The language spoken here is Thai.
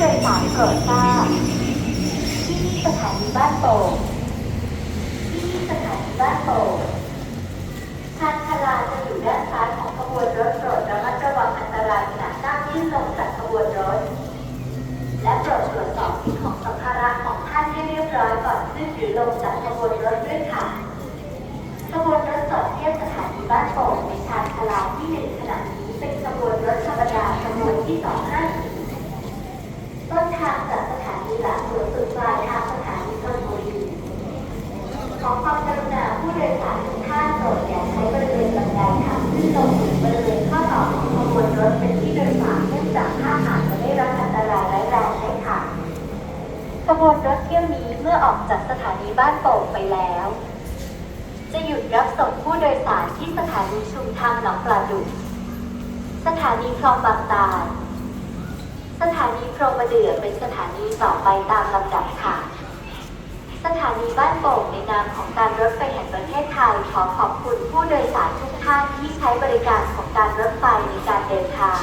โดยสารโปรดทราบที่สถานีบ้านโป่งที่สถานีบ้านโป่งทางพลาจะอยู่ด้านซ้ายของขบวนรถโปรดระมัดระวังอันตรายขณะนั่งยื่นลงจากขบวนรถ และโปรดตรวจสอบสิ่ของสัมภาระของท่านให้เรียบร้อยก่อนขึ้นหรือลงจากขบวนรถด้วยค่ะ ขบวนรถเที่ยวนี้เมื่อออกจากสถานีบ้านโป่งไปแล้ว จะหยุดรับส่งผู้โดยสารที่สถานีชุมทางหนองปลาดุก สถานีคลองบางตาล สถานีพรหมเดือเป็นสถานีต่อไปตามลำดับค่ะ สถานีบ้านโป่งในนามของการรถไฟแห่งประเทศไทยขอขอบคุณผู้โดยสารทุกท่านที่ใช้บริการของการรถไฟในการเดินทาง